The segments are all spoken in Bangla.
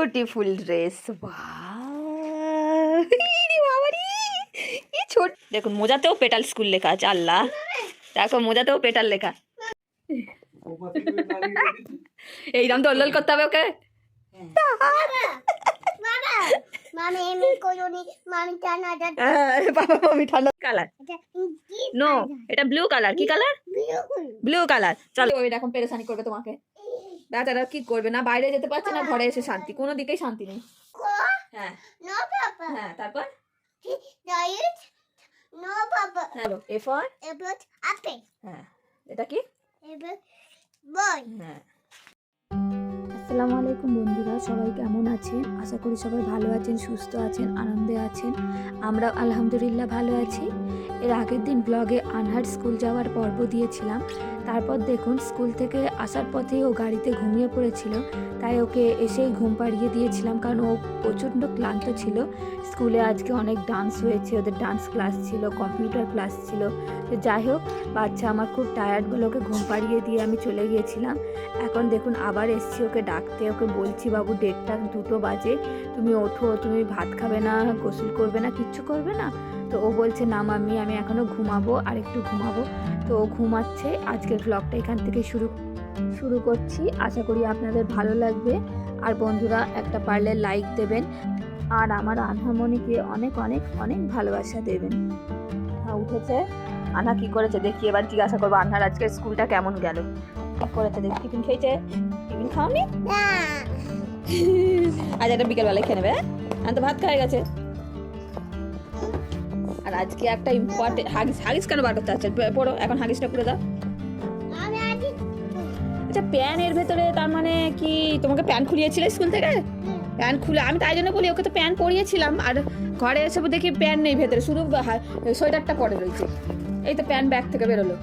বিউটিফুল ড্রেস ছোট দেখুন মোজাতেও পেটাল স্কুল লেখা আছে আল্লাহ। দেখো মোজাতেও পেটাল লেখা। এইরকম দোল করতে হবে ওকে। নো এটা ব্লু কালার কি কালার ব্লু কালার চলো ওই রকম পেরেশানি করবে তোমাকে। বেচারা কি করবে? না বাইরে যেতে পারছে না ঘরে এসে শান্তি। কোনো দিকেই শান্তি নেই। হ্যাঁ। নো পাপা হ্যাঁ তারপর? Diet no papa hello A for? এবার আপে। হ্যাঁ। এটা কি? বয় হ্যাঁ। আসসালামু আলাইকুম বন্ধুরা সবাই কেমন আছেন? আশা করি সবাই ভালো আছেন সুস্থ আছেন আনন্দে আছেন। আমরা আলহামদুলিল্লাহ ভালো আছি। এর আগের দিন ব্লগে আনহার স্কুল যাওয়ার পর্ব দিয়েছিলাম। তারপর দেখুন স্কুল থেকে আসার পথেই ও গাড়িতে ঘুমিয়ে পড়েছিল। তাই ওকে এসেই ঘুম পাড়িয়ে দিয়েছিলাম কারণ ও প্রচণ্ড ক্লান্ত ছিল। স্কুলে আজকে অনেক ডান্স হয়েছে, ওদের ডান্স ক্লাস ছিল কম্পিউটার ক্লাস ছিল। তো যাই হোক, বাচ্চা আমার খুব টায়ার্ড ওকে ঘুম পাড়িয়ে দিয়ে আমি চলে গিয়েছিলাম। এখন দেখুন, আবার এসছি ওকে ডাকতে। ওকে বলছি, বাবু, দেড়টা দুটো বাজে। তুমি ওঠো, তুমি ভাত খাবে না, গোসল করবে না, কিচ্ছু করবে না? তো ও বলছে না মাম্মি আমি এখনও ঘুমাবো আর একটু ঘুমাবো। তো ও ঘুমাচ্ছে। আজকের ব্লগটা এখান থেকে শুরু শুরু করছি। আশা করি আপনাদের ভালো লাগবে। আর বন্ধুরা একটা পারলে লাইক দেবেন। আর আমার আনহামণিকে অনেক অনেক অনেক ভালোবাসা দেবেন। হ্যাঁ উঠেছে। আনা কি করেছে দেখি এবার জিজ্ঞাসা করব? আনহার আজকে স্কুলটা কেমন গেল? কি করেছে দেখি। টিফিন খেয়েছে? টিফিন খাওনি? আজ একটা বিকেলবেলায় খেয়ে নেবে হ্যাঁ? তো ভাত খাওয়া গেছে। আর আজকে একটা ইম্পর্টেন্ট হাগিস হাগিস কেন বার করতে হচ্ছে পড়ো এখন হাগিসটা পুরো দাও। আমি আজ আচ্ছা প্যানের ভেতরে তার মানে কি তোমাকে প্যান খুলিয়েছিলে স্কুল থেকে? প্যান খুলে আমি তাই জন্য বলি ওকে তো প্যান পরিয়েছিলাম। আর ঘরে এসে দেখি প্যান নেই ভেতরে। শুধু সোয়েটারটা পরে রয়েছে। এই তো প্যান ব্যাগ থেকে বেরোলো।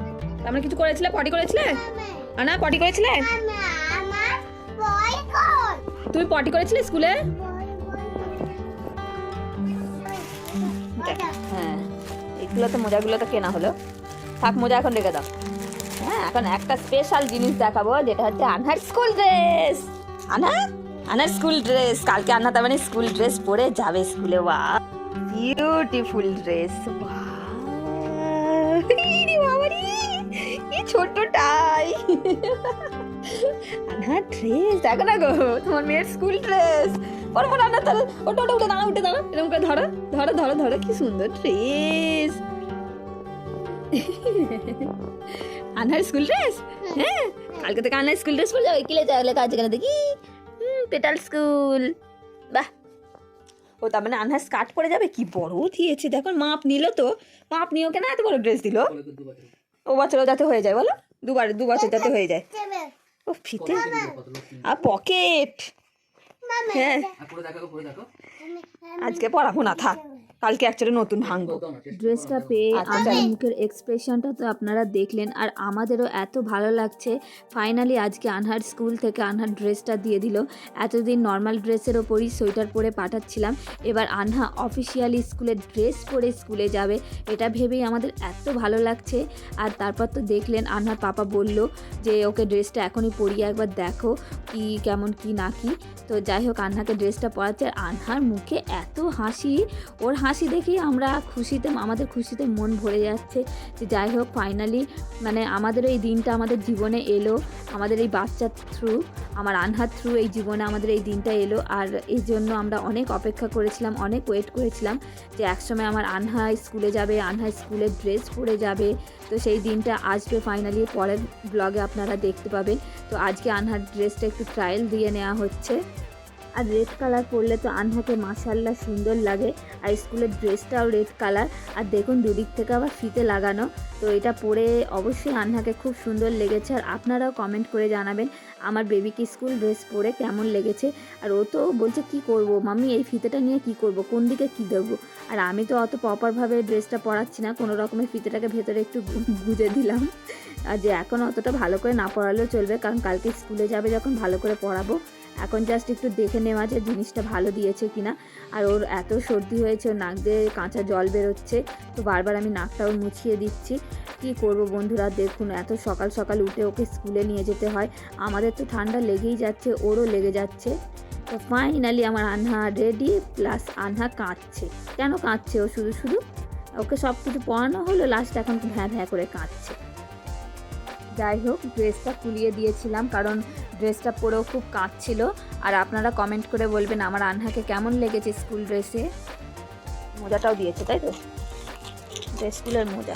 আমরা কিছু করেছিলে? পটি করেছিলে? না পটি করেছিলে? কর তুমি পটি করেছিলে স্কুলে হ্যাঁ। এগুলো তো মোজাগুলো তো কেনা হলো। থাক, মোজা এখন রেখে দাও। হ্যাঁ এখন একটা স্পেশাল জিনিস দেখাবো, যেটা হচ্ছে আনহার স্কুল ড্রেস আনা আনার স্কুল ড্রেস কালকে আনা তার মানে স্কুল ড্রেস পরে যাবে স্কুলে ওয়া বিউটিফুল ড্রেস কি ছোট্টটাই আনহার ড্রেস দেখো না গো তোমার মেয়ের স্কুল ড্রেস পরে পরে আনা তাহলে ওটা ওটা উঠে দাঁড়া উঠে দাঁড়া এরকম করে ধরো ধরো ধরো ধরো কি সুন্দর ড্রেস আনহার স্কুল ড্রেস হ্যাঁ কালকে থেকে আনহার স্কুল ড্রেস পরে যাবে কিলে যাবে কাজ কেন দেখি। হুম, পেটাল স্কুল বাহ। ও তার মানে আনহার স্কার্ট পরে যাবে? কি বড় দিয়েছে দেখো মাপ নিল তো। মাপ নিয়ে ওকে না এত বড় ড্রেস দিল? ও বছরও যাতে হয়ে যায় বলো? দুবার দু বছর যাতে হয়ে যায়। ও ফিতে? আর পকেট। হ্যাঁ। আজকে পড়াবো না থাক। কালকে অ্যাকচুয়ালি নতুন ভাঙবো। ড্রেসটা পেয়ে আচ্ছা, আমার মুখের এক্সপ্রেশনটা তো আপনারা দেখলেন আর আমাদেরও এত ভালো লাগছে। ফাইনালি আজকে আনহার স্কুল থেকে আনহার ড্রেসটা দিয়ে দিল। এতদিন নর্মাল ড্রেসের ওপরই সোয়েটার পরে পাঠাচ্ছিলাম। এবার আনহা অফিসিয়ালি স্কুলের ড্রেস পরে স্কুলে যাবে। এটা ভেবেই আমাদের এত ভালো লাগছে। আর তারপর তো দেখলেন আনহার পাপা বলল যে ওকে ড্রেসটা এখনই পরিয়ে একবার দেখো কি কেমন কি না কি। তো যাই হোক আনহাকে ড্রেসটা পরাচ্ছে। আর আনহার মুখে এত হাসি। ওর হাসি দেখেই আমরা খুশিতে, আমাদের খুশিতে মন ভরে যাচ্ছে। যে যাই হোক ফাইনালি মানে আমাদের এই দিনটা আমাদের জীবনে এলো, আমাদের এই বাচ্চার থ্রু আমার আনহার থ্রু এই জীবনে আমাদের এই দিনটা এলো। আর এই জন্য আমরা অনেক অপেক্ষা করেছিলাম, অনেক ওয়েট করেছিলাম যে একসময় আমার আনহা স্কুলে যাবে, আনহা স্কুলের ড্রেস পরে যাবে। তো সেই দিনটা আসবে ফাইনালি পরের ব্লগে আপনারা দেখতে পাবেন। তো আজকে আনহার ড্রেসটা একটু ট্রায়াল দিয়ে নেওয়া হচ্ছে। আর রেড কালার পরলে তো আনহাকে মাসাল্লাহ সুন্দর লাগে। আর স্কুলের ড্রেসটাও রেড কালার আর দেখুন দুদিক থেকে আবার ফিতে লাগানো। তো এটা পরে অবশ্যই আনহাকে খুব সুন্দর লেগেছে। আর আপনারাও কমেন্ট করে জানাবেন, আমার বেবিকে স্কুল ড্রেস পরে কেমন লেগেছে? আর ও তো বলছে, কি করব? মামি এই ফিতেটা নিয়ে কি করব? কোন দিকে কি দেবো আর আমি তো অত প্রপারভাবে ড্রেসটা পরাচ্ছি না। কোনো রকমের ফিতেটাকে ভেতরে একটু গুঁজে দিলাম। আর যে এখন অতটা ভালো করে না পড়ালেও চলবে। কারণ কালকে স্কুলে যাবে যখন ভালো করে পড়াবো এখন জাস্ট একটু দেখে নেওয়া যে জিনিসটা ভালো দিয়েছে কিনা। আর ওর এত সর্দি হয়েছে, ওর নাক দিয়ে কাঁচা জল বেরোচ্ছে, তো বারবার আমি নাকটাও মুছিয়ে দিচ্ছি। কি করব বন্ধুরা, দেখুন, এত সকাল সকাল উঠে ওকে স্কুলে নিয়ে যেতে হয়। আমাদের তো ঠান্ডা লেগেই যাচ্ছে, ওরও লেগে যাচ্ছে। তো ফাইনালি আমার আনহা রেডি প্লাস আনহা কাঁদছে। কেন কাঁদছে ও শুধু শুধু? ওকে সব কিছু পড়ানো হলো লাস্ট এখন ভ্যাঁ ভ্যাঁ করে কাঁদছে। যাই হোক ড্রেসটা কুলিয়ে দিয়েছিলাম কারণ ড্রেসটা পরেও খুব কাঁদছিল। আর আপনারা কমেন্ট করে বলবেন আমার আনহাকে কেমন লেগেছে স্কুল ড্রেসে মোজাটাও দিয়েছে, তাই তো? স্কুলের মোজা।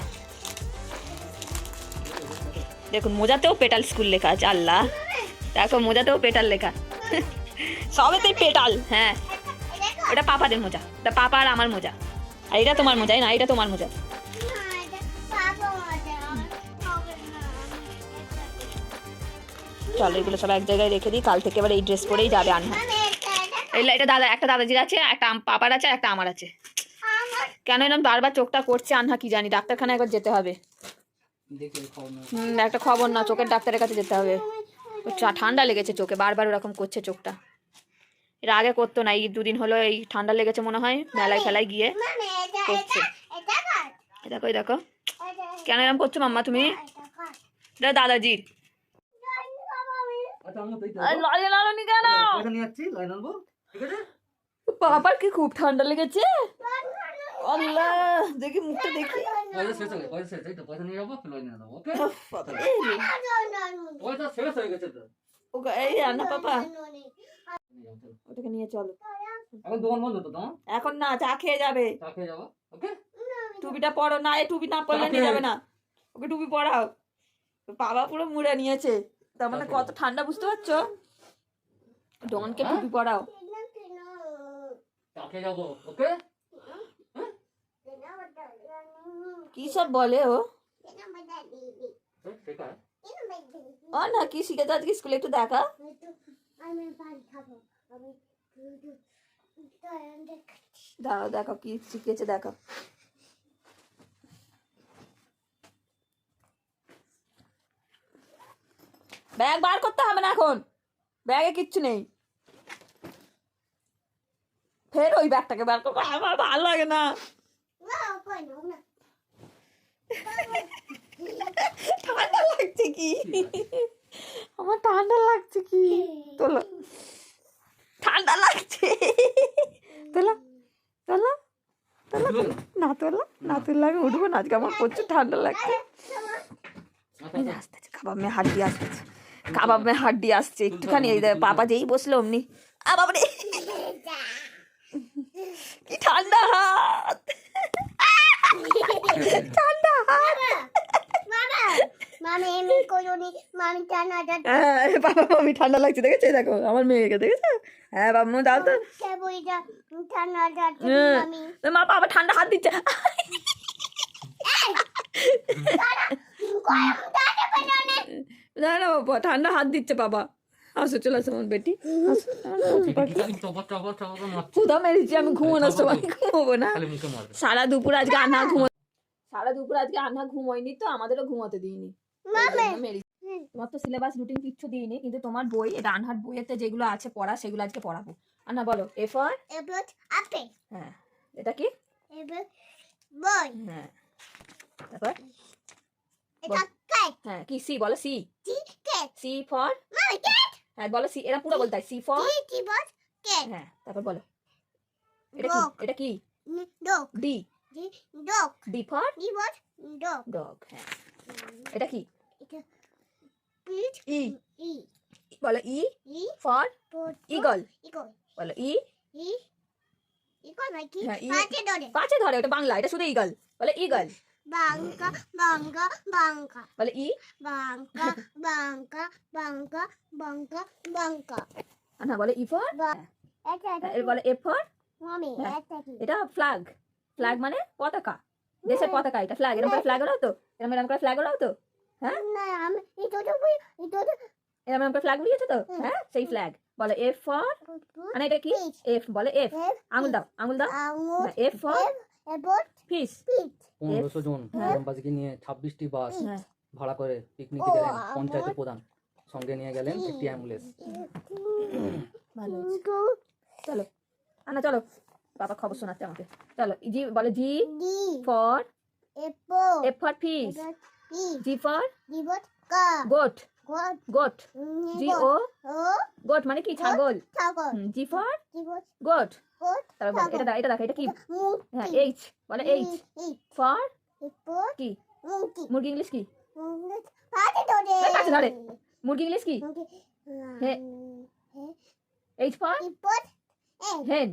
দেখুন, মোজাতেও পেটাল স্কুল লেখা আছে, আল্লাহ। দেখো, মোজাতেও পেটাল লেখা। সবেতেই পেটাল হ্যাঁ। এটা পাপাদের মোজা, এটা পাপা আর আমার মোজা। আর এটা তোমার মোজা না, এটা তোমার মোজা। চলো, এগুলো সব এক জায়গায় রেখে দিই। কাল থেকে এবার এই ড্রেস পরেই যাবে আনহা। এই এটা দাদা, একটা দাদাজির আছে, একটা পাপার আছে একটা আমার আছে। কেন এরকম বারবার চোখটা করছে আনহা, কি জানি? ডাক্তারখানা একবার যেতে হবে। একটা খবর না, চোখের ডাক্তারের কাছে যেতে হবে। ঠান্ডা লেগেছে চোখে, বারবার ওরকম করছে চোখটা। এর আগে করতো না, এই দুদিন হলো এই ঠান্ডা লেগেছে মনে হয়, মেলায় খেলায় গিয়ে করছে। দেখো দেখো। কেন এরকম করছ মাম্মা তুমি? এটা দাদাজির। কেন বাবার কি খুব ঠান্ডা লেগেছে? আল্লাহ দেখি মুখটা দেখি। পয়সা শেষ হয়ে পয়সা শেষ তো পয়সা নিয়ে যাব ফেলে নিয়ে নেব ওকে? পয়সা শেষ হয়ে গেছে তো। ও এই রান্না পাপা। নিয়ে যাব, চলো। ওটাকে নিয়ে চলো। এখন দোকান বন্ধ তো তোমার? এখন না চা খেয়ে যাবে। চা খেয়ে যাব ওকে? টুপিটা পরো না এই টুপি না পরলে নিয়ে যাবে। না। ওকে টুপি পরাও। বাবা পুরো মুড়ে নিয়েছে। তার মানে কত ঠান্ডা বুঝতে পারছ? ডনকে টুপি পরাও। ওকে? কি সব বলে ও? ও না কি শিখেছে আজকে স্কুলে একটু দেখা? দাঁড়াও দেখো কি শিখেছে দেখো। ব্যাগ বার করতে হবে না এখন। ব্যাগে কিচ্ছু নেই। ফের ওই ব্যাগটাকে বার করব। আমার ভালো লাগে না। ঠান্ডা লাগছে কি? আমার ঠান্ডা লাগছে কি? তোলো। ঠান্ডা লাগছে। তোলো। তোলো। তোলো। না তোলো। না তুললে আমি উঠবো না। আজকে আমার প্রচুর ঠান্ডা লাগছে। আসতেছে কাবাব মে হাড্ডি আসতেছে। কাবাব মে হাড্ডি আসছে একটুখানি এই পাপা যেই বসল অমনি। আ বাবারে কি ঠান্ডা হাত। ঠান্ডা হাত। হ্যাঁ বাবা মামি ঠান্ডা লাগছে দেখেছ? দেখো আমার মেয়েকে দেখেছ? হ্যাঁ বাবা দাও তো। হ্যাঁ। মা বাবা ঠান্ডা হাত দিচ্ছে। না না বাবা ঠান্ডা হাত দিচ্ছে বাবা। আসো চলে আসো আমার বেটি। চপর মারছে আমি ঘুমানোর সময় ঘুমাবো না। সারা দুপুর আজকে আন্না ঘুমো সারা দুপুর আজকে আন্না ঘুমোয়নি তো আমাদেরও ঘুমোতে দিইনি। তোমার তো সিলেবাস রুটিন কিচ্ছু দিইনি কিন্তু তোমার বই এটা আনহার বইয়েতে যেগুলো আছে পড়া সেগুলো আজকে পড়াবো। আন্না বলো এ ফর এবার আপে। হ্যাঁ। এটা কি? বই। হ্যাঁ। তারপর? হ্যাঁ কি? সি বলো সি। সি ফর হ্যাঁ বলো সি এরা পুরো বলতে হয় সি ফর হ্যাঁ তারপর বলো। এটা কি? Dog. এটা কি? Dog D dog D for T boss dog dog হ্যাঁ। এটা কি? ই ই বলো E E for eagle eagle বলো ই ই ইগল নাকি? হ্যাঁ, ই- পাঁচে ধরে। পাঁচে ধরে ওটা বাংলা এটা শুধু ইগল বলে ইগল বাঙ্কা বাঙ্কা বাঙ্কা বলে ই বাঙ্কা বাঙ্কা বাঙ্কা বাঙ্কা বাঙ্কা না বলে ই ফর বলে এ ফর হ্যাঁ। এটা ফ্ল্যাগ ফ্ল্যাগ মানে পতাকা দেশের পতাকা এটা ফ্ল্যাগ এরকম করে ফ্ল্যাগ ওড়াও তো এরকম এরকম করে ফ্ল্যাগ ওড়াও তো তো এরকম এরকম করে ফ্ল্যাগ উড়িয়েছো তো হ্যাঁ সেই ফ্ল্যাগ বলে এফ ফর মানে এটা কি এফ বলে এফ আঙুল দাও আঙুল দাও এফ ফর এবার ফিস পনেরোশো জন হ্যাঁ। গ্রামবাসীকে নিয়ে ছাব্বিশটি বাস হ্যাঁ। ভাড়া করে পিকনিকে গেলেন পঞ্চায়েতের প্রধান। সঙ্গে নিয়ে গেলেন একটি অ্যাম্বুলেন্স ভালো চলো। আনা চলো। বাবা খবর শোনাচ্ছে আমাকে। চলো জি বলে G. For? F for fish G for goat goat goat G O goat মানে কি? ছাগল। ছাগল। জি ফর গোট তারপর বল, এটা এটা দেখ এটা কি? হ্যাঁ এইচ বলে এইচ ফর কি? মুরগি। ইংলিশ কি? ধরে। মুরগি ইংলিশ কি? এইচ ফর হেন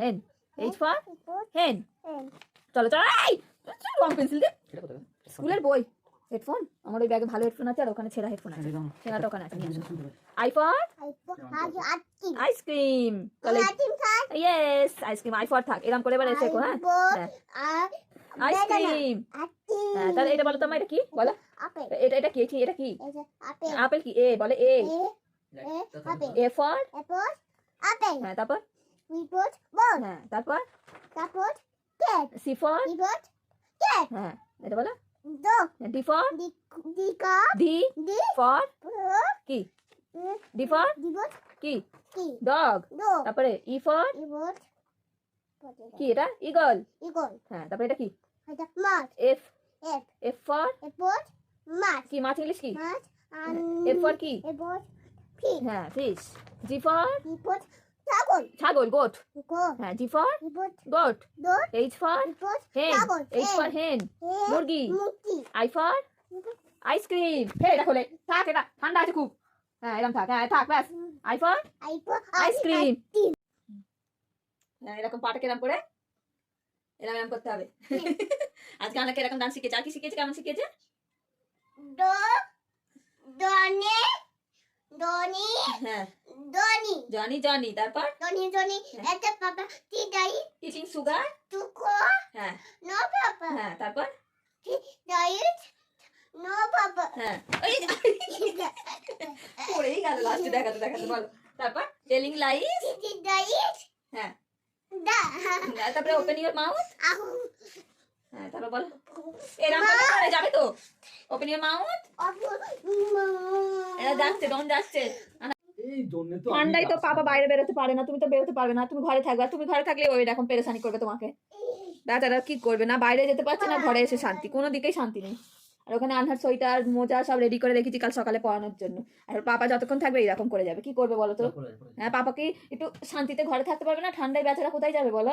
হেন এইচ ফর হেন চলো চলো রং পেন্সিল দে। সেটা কোথায়? স্কুলের বই। হেডফোন? আমার ওই ব্যাগে ভালো হেডফোন আছে আর ওখানে ছেঁড়া হেডফোন আছে। ছেঁড়াটা ওখানে আছে। নিয়ে আসো। আই ফর আইপো আজ আটটি আইসক্রিম ইয়েস আইসক্রিম আইফোন থাক। এরকম করে এবার এসে হ্যাঁ? হ্যাঁ। আইসক্রিম। হ্যাঁ তাহলে এটা বলো তোমার এটা কি? বলো। আপেল। এটা এটা কি? কি? এটা কি? আপেল। আপেল কি? এ বলে এ। A for? আপেল। হ্যাঁ তারপর? হ্যাঁ তারপর? তারপর সি ফর? হ্যাঁ এটা বলো। ডি ফর ডি ফর কি ডি ফর কি ডগ তারপরে ই ফর কি এটা ইগল ইগল হ্যাঁ তারপরে এটা কি? এটা মাছ। এফ এফ এফ ফর এরপর মাছ। কি মাছ ইংলিশ কি? মাছ এফ ফর কি? এরপর ফিশ হ্যাঁ ফিশ জি ফর ইপোট ছাগল। ছাগল গোট হ্যাঁ G for goat H for hen H for hen মুরগি। আই ফর আইসক্রিম হে এটা খোলে থাক এটা ঠান্ডা আছে খুব। হ্যাঁ এরকম থাক। হ্যাঁ থাক ব্যাস। আই ফর আইসক্রিম হ্যাঁ এরকম পাটা কেরম করে এরকম এরকম করতে হবে। আজকে আমাকে এরকম ডান্স শিখেছে? আর কি শিখেছে? কেমন শিখেছে? দনে দনি হ্যাঁ। দনি জনি জনি তারপর? দনি দনি এটা পাপা কি দাই ইটিং সুগার তুকো হ্যাঁ। নো পাপা হ্যাঁ তারপর? ডাইট নো পাপা হ্যাঁ। ওই পড়েই গেল লাস্টে দেখাতে দেখাতে বলো। তারপর? টেলিং লাইস কি ডাইট হ্যাঁ। দা। তারপরে ওপেন ইউর মাউথ আহু হ্যাঁ তারপর বলো। এরকম করে করে যাবে তো? ওপেন ইউর মাউথ এটা যাচ্ছে ডন যাচ্ছে এই জন্য তো আমি ঠান্ডায় তো পাপা বাইরে বেরোতে পারে না তুমি তো বেরোতে পারবে না তুমি ঘরে থাকবে তুমি ঘরে থাকলে ওই রকম পেরেশানি করবে তোমাকে। দাদারা কি করবে না বাইরে যেতে পারছে না ঘরে এসে শান্তি কোনো দিকেই শান্তি নেই। আর ওখানে আনহার সোয়েটার মোজা সব রেডি করে রেখেছি কাল সকালে পড়ানোর জন্য। আর পাপা যতক্ষণ থাকবে এরকম করে যাবে কি করবে বলো তো? হ্যাঁ পাপাকে একটু শান্তিতে ঘরে থাকতে পারবে না ঠান্ডায় বেচারা কোথায় যাবে বলো?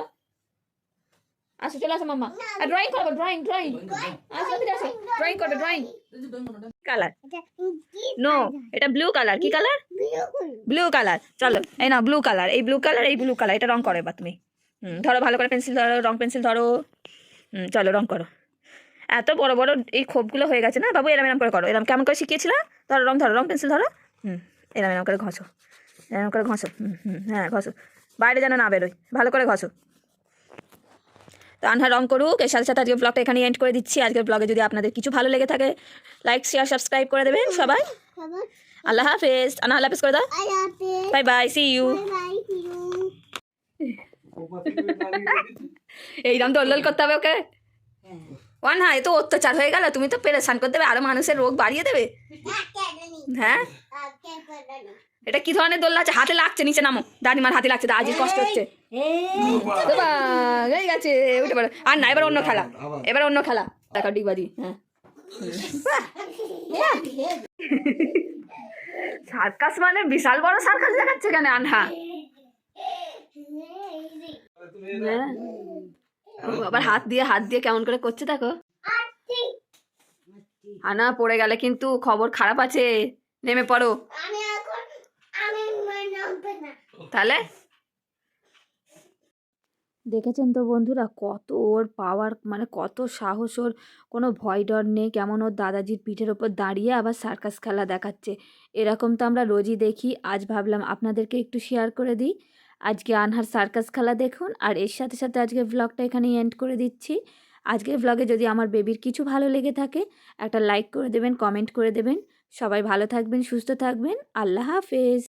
আসো চলে আসো মাম্মা। আর ড্রয়িং করব ড্রয়িং ড্রয়িং আসো ফিরে আসো। ড্রয়িং করবে ড্রয়িং কালার নো এটা ব্লু কালার কি কালার ব্লু কালার চলো এই না ব্লু কালার এই ব্লু কালার এই ব্লু কালার এটা রং করো এবার তুমি। হুম ধরো ভালো করে পেন্সিল ধরো রং পেন্সিল ধরো। হুম চলো রং করো। এত বড় বড় এই খোপগুলো হয়ে গেছে না? বাবু এরম এরম করে করো। এরম কেমন করে শিখিয়েছিলাম ধরো রং ধরো রং পেন্সিল ধরো। হুম এরম এরম করে ঘষো। এরম করে ঘষো। হুম হুম হ্যাঁ ঘষো। বাইরে যেন না বেরোয়। ভালো করে ঘষো। তো আনহা রং করুক এর সাথে সাথে আজকে ব্লগটা এখানে এন্ড করে দিচ্ছি আজকের ব্লগে যদি আপনাদের কিছু ভালো লেগে থাকে লাইক শেয়ার সাবস্ক্রাইব করে দেবেন সবাই আল্লাহ হাফেজ আনা হাফেজ করে দাও bye bye see you you এইরকম দোলদোল করতে হবে ওকে ওয়ান হ্যাঁ এ তো অত্যাচার হয়ে গেল তুমি তো পেরেশান করে দেবে আরও মানুষের রোগ বাড়িয়ে দেবে হ্যাঁ এটা কি ধরনের দোলনা আছে হাতে লাগছে নিচে নামো দাদিমার হাতে লাগছে দাদির কষ্ট হচ্ছে এই গেছে উঠে পড়ো। আর না এবার অন্য খেলা। এবার অন্য খেলা। ডিগবাজি হ্যাঁ। সার্কাস মানে বিশাল বড় সার্কাস দেখাচ্ছে কেন আনহা? হ্যাঁ। আবার হাত দিয়ে হাত দিয়ে কেমন করে করছে দেখো। আনা পড়ে গেলে কিন্তু খবর খারাপ আছে। নেমে পড়ো। আমি এখন আমি নামবে না। তাহলে? দেখেছেন তো বন্ধুরা? কত ওর পাওয়ার মানে কত সাহস ওর। কোনো ভয় ডর নেই, কেমন ওর দাদাজির পিঠের ওপর দাঁড়িয়ে আবার সার্কাস খেলা দেখাচ্ছে। এরকম তো আমরা রোজই দেখি। আজ ভাবলাম আপনাদেরকে একটু শেয়ার করে দিই। আজকে আনহার সার্কাস খেলা দেখুন। আর এর সাথে সাথে আজকে ব্লগটা এখানে এন্ড করে দিচ্ছি। আজকের ব্লগে যদি আমার বেবির কিছু ভালো লেগে থাকে, একটা লাইক করে দেবেন কমেন্ট করে দেবেন। সবাই ভালো থাকবেন, সুস্থ থাকবেন। আল্লাহ হাফেজ!